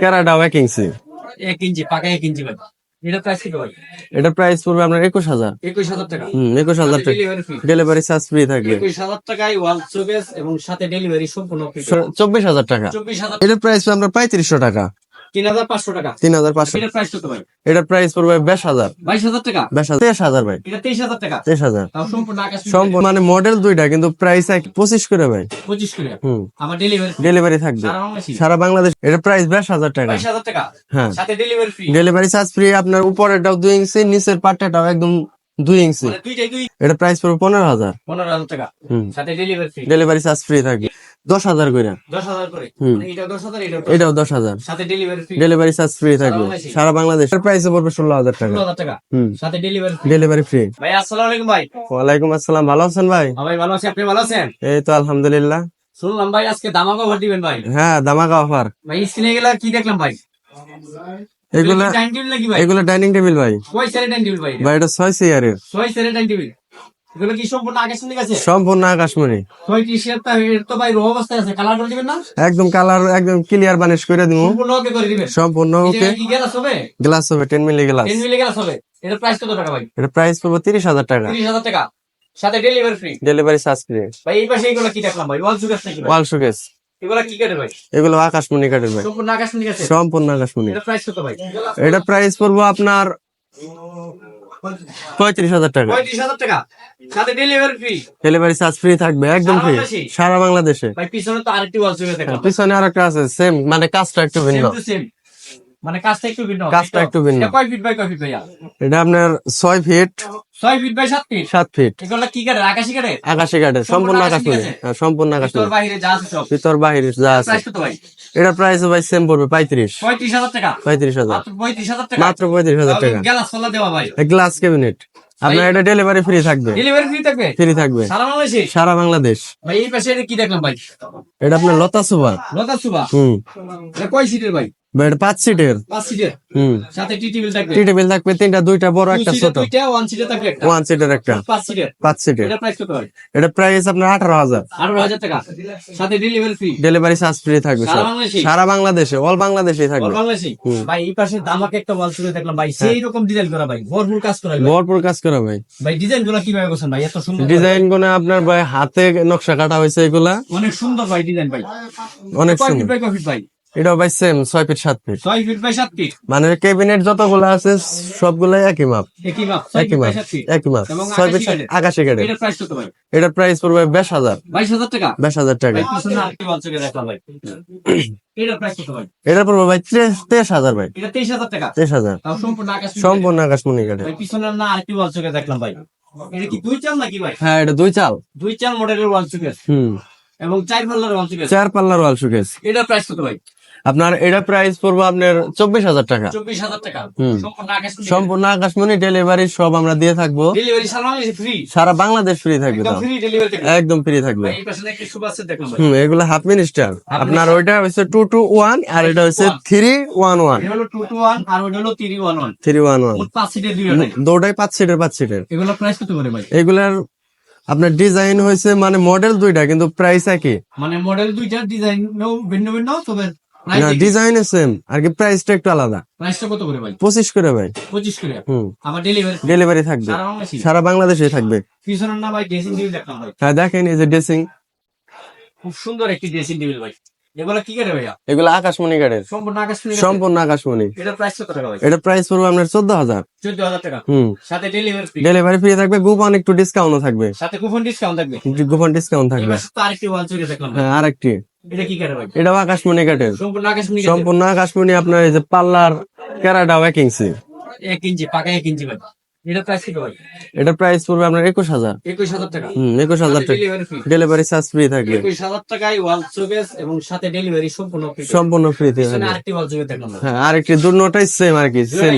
ক্যারাডা এক ইঞ্চি এক ইঞ্চি পাকা এক ইঞ্চি ভাই। এটা প্রাইস কত ভাই? এটার প্রাইস পড়বে আপনার একুশ হাজার। একুশ হাজার টাকা। হম একুশ হাজার টাকা। ডেলিভারি চার্জ ফ্রি থাকবে। একুশ হাজার টাকায় ওয়াল শোকেস এবং সাথে ডেলিভারি সম্পূর্ণ চব্বিশ হাজার টাকা। চব্বিশ হাজার এটার প্রাইস আমরা পঁয়ত্রিশশো টাকা। তিন হাজার পাঁচশো টাকা। তিন হাজার পাঁচশো। এটার প্রাইস পড়বে হাজার। বাইশ হাজার টাকা? হাজার। তেইশ হাজার ভাই। তেইশ হাজার টাকা? তেইশ হাজার। সম্পূর্ণ মানে মডেল দুইটা কিন্তু প্রাইস এক পঁচিশ করে ভাই। পঁচিশ করে। হুম। আমার ডেলিভারি ডেলিভারি থাকবে। সারা বাংলাদেশ? এটার প্রাইস বেশ হাজার টাকা। বাইশ হাজার টাকা? হ্যাঁ। সাথে delivery free delivery charge free আপনার উপরেরটাও দুই ইঞ্চি নিচের পাটটাও একদম দুই ইঞ্চি। মানে এটা প্রাইস পড়বে পনেরো হাজার। পনেরো হাজার টাকা। সাথে delivery free delivery charge free থাকবে। দশ হাজার করে। মানে এটাও দশ হাজার ডেলিভারি চার্জ ফ্রি থাকবে। সারা বাংলাদেশ। প্রাইস পড়বে ষোলো হাজার টাকা। সাথে ডেলিভারি ফ্রি ভাই আসসালামু আলাইকুম ভাই। ওয়ালাইকুম আসসালাম। ভালো আছেন ভাই? হ্যাঁ ভাই ভালো আছি। আপনি ভালো আছেন? এই তো আলহামদুলিল্লাহ। শুনলাম ভাই আজকে দামাকা ভর দিবেন ভাই। হ্যাঁ দামাকা অফার ভাই স্ক্রিনে গেলে কি দেখলাম ভাই? এগুলা ডাইনিং টেবিল ভাই? এগুলো ডাইনিং টেবিল ভাই। কয় সেরে ডাইনিং টেবিল ভাই ভাই এটা ছয় চেয়ারের ছয় সেরে ডাইনিং টেবিল এগুলো কি সম্পূর্ণ আকাশ গেছে? সম্পূর্ণ আকাশমণি। ছয় টি শার্ট তো ভাই রো অবস্থায় আছে কালার করে দিবেন না? একদম কালার একদম ক্লিয়ার বানিশ করে দিব সম্পূর্ণ ওকে করে দিবেন। সম্পূর্ণ ওকে গ্লাস হবে? গ্লাস হবে milli glass ten milli glass হবে। এটা প্রাইস কত টাকা ভাই? এটা প্রাইস পড়বে তিরিশ হাজার টাকা। টাকা। সাথে delivery free delivery charge free ভাই এই পাশে এগুলো কি দেখলাম ভাই? ওয়াল সুগার নাকি ওয়াল শোকেস এগুলো কি কাটে ভাই? এগুলো আকাশমণি ভাই। সম্পূর্ণ আকাশমণি এটা প্রাইস কত ভাই? এটা প্রাইস পড়ব আপনার পঁয়ত্রিশ হাজার টাকা। পঁয়ত্রিশ হাজার টাকা। সাথে delivery free delivery charge free থাকবে একদম ফ্রি সারা বাংলাদেশে। পিছনে তো আরেকটি দেখলাম পিছনে আর একটা আছে সেম মানে কাজটা একটু ভিন্ন। Same। মানে কাজটা একটু ভিন্ন কাজটা একটু ভিন্ন। এটা কয় ফিট বাই কয় ফিট ভাইয়া? এটা আপনার ছয় ফিট ছয় ফিট বাই সাত ফিট সাত ফিট এগুলো কি কাটে আকাশি কাটে আকাশি কাঠের সম্পূর্ণ আকাশী হ্যাঁ, সম্পূর্ণ তোর আকাশমণি বাইরে যা আছে সব। ভিতর বাহির যা আছে। ভাই? এটা প্রাইস ভাই সেম পড়বে পঁয়ত্রিশ। পঁয়ত্রিশ হাজার টাকা। পঁয়ত্রিশ হাজার। মাত্র পঁয়ত্রিশ হাজার টাকা। মাত্র পঁয়ত্রিশ হাজার টাকা। গ্যালাস ফলা দেওয়া ভাই। গ্লাস ক্যাবিনেট আপনার এটা ডেলিভারি ফ্রি থাকবে। ডেলিভারি ফ্রি থাকবে? ফ্রি থাকবে। সারা বাংলাদেশে? সারা বাংলাদেশ। ভাই এই পাশে এটা কি দেখলাম ভাই? এটা আপনার লতা সুপার লতা সুবা হুম। এটা কয় সিটের ভাই? এটা পাঁচ সিটের। পাঁচ সিটের? হুম। সাথে টি টেবিল থাকবে? টি টেবিল থাকবে তিনটা দুইটা বড় একটা ছোট। দুইটা ওয়ান সিটের থাকবে একটা। ওয়ান সিটের একটা। পাঁচ সিটের? পাঁচ সিটের। এটা প্রাইস কত ভাই এটা প্রাইস আপনার আঠারো হাজার। টাকা। সাথে delivery free delivery charge free থাকবে সারা বাংলাদেশে? সারা বাংলাদেশে অল বাংলাদেশে থাকবে। বাংলাদেশি। ভাই এই পাশে দামাকে একটা ওয়াল দেখলাম ভাই। সেই রকম ডিজাইন করা ভাই। ভরপুর কাজ করা ভরপুর কাজ করা ভাই। ভাই ডিজাইনগুলো কীভাবে করছেন ভাই? এত সুন্দর ডিজাইনগুলো আপনার ভাই হাতে নকশা কাটা হয়েছে এগুলা। অনেক সুন্দর ভাই ডিজাইন ভাই। অনেক সুন্দর। ভাই? এটাও ভাই সেম ছয় ফিট সাত ফিট ছয় ফিট বাই সাত ফিট মানে ক্যাবিনেট যতগুলো আছে সবগুলাই একই মাপ। একই মাপ একই মাপ একই মাপ। ছয় ফিট আকাশি কাঠের এটার প্রাইস কত ভাই? এটার প্রাইস পড়বে বেশ হাজার। বাইশ হাজার টাকা? বেশ হাজার টাকা। এটার প্রাইস কত ভাই? এটার পড়বে ভাই তেইশ হাজার ভাই। এটা তেইশ হাজার টাকা? তেইশ হাজার। সম্পূর্ণ আকাশ সম্পূর্ণ আকাশমণি ভাই পিছনে না আরেকটি ওয়াল সুরে দেখলাম ভাই। এটা কি দুই চাল নাকি ভাই? হ্যাঁ এটা দুই চাল। দুই চাল মডেলের ওয়াল সুরে হুম। এবং চার পাল্লার ওয়াল সুরে চার পাল্লার ওয়াল শুকেস এটার প্রাইস কত ভাই? আপনার এটা প্রাইস পড়বে আপনার চব্বিশ হাজার টাকা। চব্বিশ হাজার টাকা। সম্পূর্ণ আকাশমণি ডেলিভারি সব আমরা দিয়ে থাকব। সারা বাংলাদেশে ফ্রি সারা বাংলাদেশ ফ্রি থাকবে একদম ফ্রি থাকবে। হুম এগুলো হাফ মিনিস্টার আপনার ওইটা হচ্ছে টু টু ওয়ান আর এটা হচ্ছে three one one three one one দুটাই পাঁচ সিটের পাঁচ সিটের এগুলো প্রাইস কত করে ভাই? এগুলার আপনার ডিজাইন হয়েছে মানে মডেল দুইটা কিন্তু প্রাইস একই। মানে মডেল দুইটা ডিজাইন ভিন্ন ভিন্ন তবে না ডিজাইন সেম আর কি প্রাইসটা একটু আলাদা। প্রাইসটা কত করে ভাই? পঁচিশ করে ভাই। পঁচিশ করে? হুম। আবার ডেলিভারি ডেলিভারি থাকবে। সারা বাংলাদেশে? সারা বাংলাদেশে থাকবে। পিছনের না ভাই ড্রেসিং টেবিল দেখলাম ভাই। হ্যাঁ দেখেন এই যে ড্রেসিং খুব সুন্দর একটি ড্রেসিং টেবিল ভাই। এগুলো কি করে ভাইয়া? এগুলো আকাশমণি কাঠের সম্পূর্ণ আকাশ সম্পূর্ণ আকাশমণি। এটা প্রাইস কত টাকা ভাই এটা প্রাইস পড়বে আপনার চোদ্দ হাজার চোদ্দ হাজার টাকা। হুম। সাথে ডেলিভারি ফ্রি ডেলিভারি ফ্রি থাকবে একটু ডিসকাউন্টও থাকবে। সাথে কুপন ডিসকাউন্ট থাকবে? একটু গোপন ডিসকাউন্ট থাকবে। এবার তো আরেকটি ওয়াল চুরি দেখলাম হ্যাঁ আরেকটি। এটা কি করে ভাই এটাও আকাশমণি কাঠের সম্পূর্ণ আকাশ সম্পূর্ণ আকাশমণি আপনার এই যে পাল্লার ক্যারাটাও এক ইঞ্চি এক ইঞ্চি পাকা এক ইঞ্চি ভাই এটা প্রাইস পড়বে আপনার একুশ হাজার। একুশ হাজার টাকা। হম একুশ হাজার টাকা। ডেলিভারি চার্জ ফ্রি থাকবে। একুশ হাজার টাকায় ওয়াল চুকেস এবং সাথে ডেলিভারি সম্পূর্ণ। সম্পূর্ণ ফ্রি থাকবে। আরেকটি ওয়াল ভাই। হ্যাঁ আরেকটি দুটোটাই সেম আর কি সেম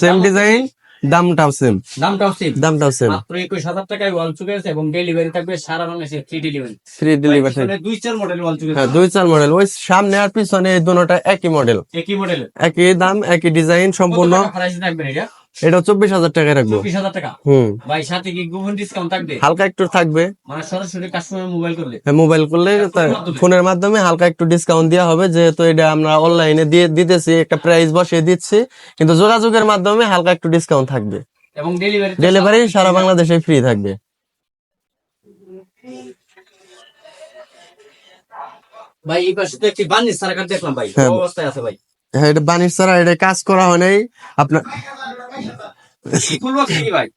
সেম ডিজাইন দামটাও সেম দামটাও সেম দামটাও সেম মাত্র একুশ হাজার টাকায় ওয়াল চুকেস এবং ডেলিভারি থাকবে সারা বাংলাদেশে ফ্রি ডেলিভারি ফ্রি ডেলিভারি থাকবে। দুই চার মডেল ওয়াল চুকেস হ্যাঁ দুই চার মডেল ওই সামনে আর পিছনে এই দুটোটা একই মডেল একই মডেলের একই দাম একই ডিজাইন সম্পূর্ণ প্রাইস থাকবে এটা? এটা চব্বিশ হাজার টাকায় রাখব। চব্বিশ হাজার টাকা? হুম। ভাই সাথে কি গোপন ডিসকাউন্ট থাকবে? হালকা একটু থাকবে। মানে সরাসরি কাস্টমার মোবাইল করলে? হ্যাঁ, মোবাইল করলে ফোনের মাধ্যমে? হালকা একটু ডিসকাউন্ট দেওয়া হবে যেহেতু এটা আমরা অনলাইনে দিয়ে দিতেছি একটা প্রাইস বসিয়ে দিচ্ছি কিন্তু যোগাযোগের মাধ্যমে হালকা একটু ডিসকাউন্ট থাকবে। এবং ডেলিভারি ডেলিভারি সারা বাংলাদেশে ফ্রি থাকবে। ভাই এই পাশে তো একটি বান্নিস সারা দেখলাম ভাই। হ্যাঁ। অবস্থায় আছে ভাই। হ্যাঁ এটা বানিশ ছাড়া এটা কাজ করা হয় নাই। আপনার ফুল বক্স কি ভাই?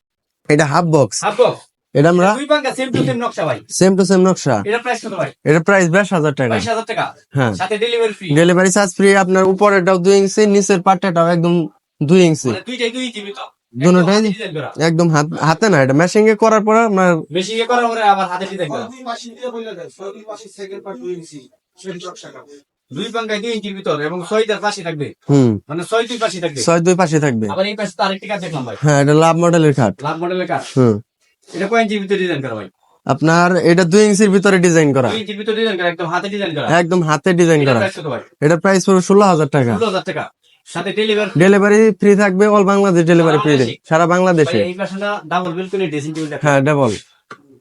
এটা হাফ বক্স হাফ বক্স এটা আমরা দুই পাঙ্কা সেম টু সেম নকশা ভাই। সেম টু সেম নকশা। এটা প্রাইস কত ভাই? এটা প্রাইস বাইশ হাজার টাকা। বাইশ হাজার টাকা? হ্যাঁ। সাথে delivery free delivery charge free আপনার উপরেরটাও দুই ইঞ্চি নিচের পাটটাও একদম দুই ইঞ্চি। মানে দুইটাই দুই জিবি তো। দুটোটাই? একদম হাত- হাতে না এটা মেশিং এ করার পর আপনার বেশি ইয়ে করার পরে আবার হাতে ডিজাইন করা। দুই মাসি দিয়ে বলে দেয় ছয় মাসি সেকেন্ড পার্ট দুই ইঞ্চি। সেটা নকশা দুই পাঙ্কায় দুই ইঞ্চির ভিতর এবং ছয়টার পাশে থাকবে। মানে ছয় দুই পাশে থাকবে। ছয় দুই পাশে থাকবে। আবার এই পাশে তো আরেকটি দেখলাম ভাই। হ্যাঁ এটা লাভ মডেলের লাভ মডেলের এটা কয় ইঞ্চির ভিতরে ডিজাইন করা ভাই? আপনার এটা দুই ইঞ্চির ভিতরে ডিজাইন করা। দুই ইঞ্চির ভিতরে ডিজাইন করা একদম হাতে ডিজাইন করা। একদম হাতে ডিজাইন এটা করা। প্রাইস কত প্রাইস পড়বে ষোলো হাজার টাকা। ষোলো হাজার টাকা। সাথে ডেলিভারি ডেলিভারি ফ্রি থাকবে অল বাংলাদেশ ডেলিভারি ফ্রি সারা বাংলাদেশে। এই ডাবল ড্রেসিং টেবিল হ্যাঁ ডাবল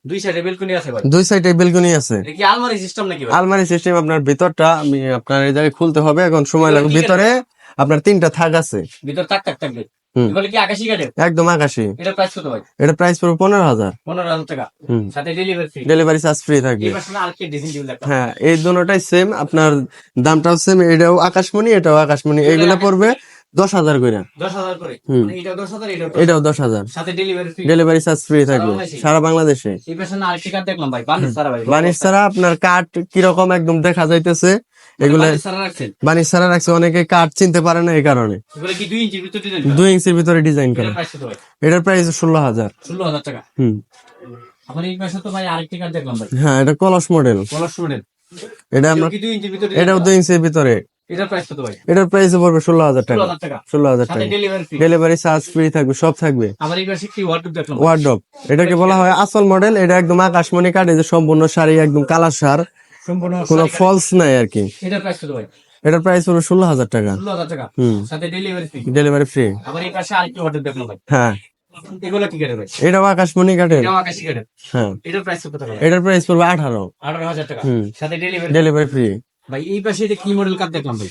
দুই সাইডে বেলকনি আছে ভাই। দুই সাইডে বেলকনি আছে। কি আলমারি সিস্টেম নাকি আলমারি সিস্টেম আপনার ভিতরটা আমি আপনার এই জায়গায় খুলতে হবে এখন সময় লাগবে। ভিতরে আপনার তিনটা থাক আছে। ভিতর থাকবে। এগুলো কি আকাশি একদম আকাশি। এটা প্রাইস কত ভাই? এটা প্রাইস পড়বে পনেরো হাজার। পনেরো হাজার টাকা। সাথে delivery free delivery charge free থাকবে। হ্যাঁ এই দুটোটাই সেম আপনার দামটাও সেম এটাও আকাশমণি এটাও আকাশমণি। এইগুলো পড়বে দশ হাজার করে। মানে এটাও দশ হাজার ডেলিভারি ডেলিভারি চার্জ ফ্রি থাকবে। সারা বাংলাদেশে। বানিশ ছাড়া আপনার কাঠ কীরকম একদম দেখা যাইতেছে। এগুলো বানিশ ছাড়া রাখছে অনেকে কাঠ চিনতে পারে না এই কারণে। দুই ইঞ্চির ভিতরে ডিজাইন করা? এটার প্রাইস ষোলো হাজার। ষোলো হাজার টাকা? হুম। হ্যাঁ এটা কলস মডেল এটা আমরা এটাও দুই ইঞ্চির ভিতরে। এটার প্রাইস কত ভাই? এটার প্রাইস পড়বে ষোলো হাজার টাকা। ষোলো হাজার টাকা। ডেলিভারি চার্জ ফ্রি থাকবে সব থাকবে। আমার এই পাশে একটি ওয়ার্ডরোব দেখলাম ওয়ার্ড্রপ এটাকে বলা হয় আসল মডেল এটা একদম আকাশমণি যে সম্পূর্ণ শাড়ি একদম কালার সার। সম্পূর্ণ কোনো ফলস নাই আর কি। এটার প্রাইস কত ভাই? এটার প্রাইস পড়বে ষোলো হাজার টাকা। ষোলো হাজার টাকা। হুম। সাথে ডেলিভারি ফ্রি ডেলিভারি ফ্রি আবার এই পাশে আরেকটি ওয়ার্ডরোব দেখলাম ভাই। হ্যাঁ। এগুলো কি কেটে ভাই? এটাও আকাশমণি কাঠের। এটাও আকাশি কেটে হ্যাঁ। এটার প্রাইস কত টাকা এটার প্রাইস পড়বে আঠারো। আঠারো হাজার টাকা। হুম। সাথে ডেলিভারি ডেলিভারি ফ্রি ভাই এই পাশে এটা কি মডেল কাঠ দেখলাম ভাই?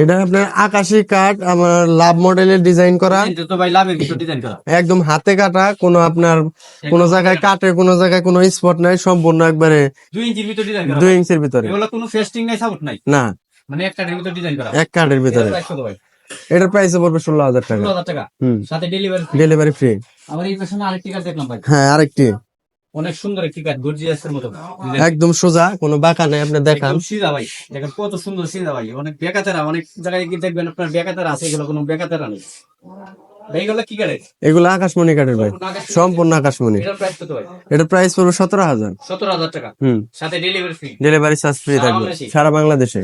এটা আপনার আকাশি কাঠ আমার লাভ মডেলের ডিজাইন করা। তো ভাই লাভের ভিতর ডিজাইন করা। একদম হাতে কাটা কোনো আপনার কোনো জায়গায় কাটে। কোনো জায়গায় কোনো স্পট নাই সম্পূর্ণ একবারে দুই ইঞ্চির ভিতর ডিজাইন করা দুই ইঞ্চির ভিতরে। এগুলো কোনো ফেস্টিং নাই সাপোর্ট নাই? না। মানে একটা ভিতর ডিজাইন করা। এক কাঠের ভিতরে। এটার প্রাইস পড়বে ষোলো হাজার টাকা। ষোলো হাজার টাকা। হুম। সাথে ডেলিভারি ডেলিভারি ফ্রি আমার এই পাশে আরেকটি কাঠ দেখলাম ভাই। হ্যাঁ আরেকটি। অনেক সুন্দর একটি কাঠ গর্জিয়াসের মতো। একদম সোজা কোনো বাঁকা নাই আপনি দেখান। সিধা ভাই দেখেন কত সুন্দর সিধা ভাই অনেক বেকাতারা অনেক জায়গায় গিয়ে দেখবেন আপনার বেকাতারা আছে এগুলো কোনো বেকাতারা নেই। এগুলো আকাশমণি কাঠের ভাই। সম্পূর্ণ আকাশমণি। এটার প্রাইস পড়বে সতেরো হাজার। সতেরো হাজার টাকা। হুম। সাথে delivery free delivery charge free থাকবে। সারা বাংলাদেশে।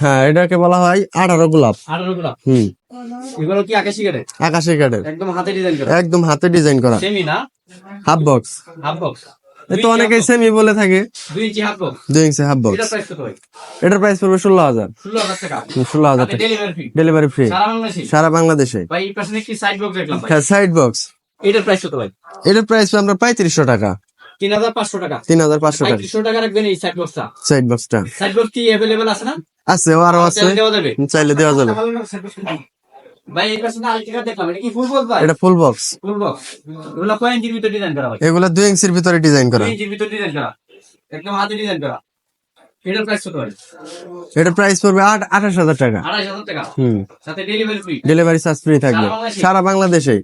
হ্যাঁ এটাকে বলা হয় আঠারো গোলাপ। আঠারো গুলা হুম। এগুলো কি আকাশি কাঠের? আকাশি কাঠের। একদম হাতে ডিজাইন করা। একদম হাতে ডিজাইন করা। সেমি না? হাফ বক্স হাফ বক্স তো অনেকেই সেমি বলে থাকে। দুই ইঞ্চি হাফ বক্স এটার প্রাইস পড়বে ষোলো হাজার। ষোলো হাজার টাকা। ডেলিভারি ফ্রি সারা বাংলাদেশে? সাইড বক্স হ্যাঁ সাইড বক্স এটার প্রাইস কত ভাই? এটার প্রাইস আমরা পঁয়ত্রিশশো টাকা। তিন হাজার পাঁচশো টাকা। তিন হাজার পাঁচশো টাকা। টাকা রাখবেন এই সাইড বক্সটা সাইড বক্সটা সাইড বক্স কি অ্যাভেলেবেল আছে না? আছে ও আরও আছে চাইলে দেওয়া যাবে। ভাই এই পাশে না দেখলাম এটা কি ফুল বক্স ভাই? এটা ফুল বক্স ফুল বক্স এগুলো কয় ইঞ্চির ভিতর ডিজাইন করা ভাই এগুলা দুই ইঞ্চির ভিতরে ডিজাইন করা। দুই ইঞ্চির ভিতর ডিজাইন করা। একদম হাতে ডিজাইন করা। এটার প্রাইস কত ভাই? এটার প্রাইস পড়বে টাকা। আড়াইশ হাজার টাকা। হুম। সাথে delivery free delivery charge free থাকবে? সারা বাংলাদেশে?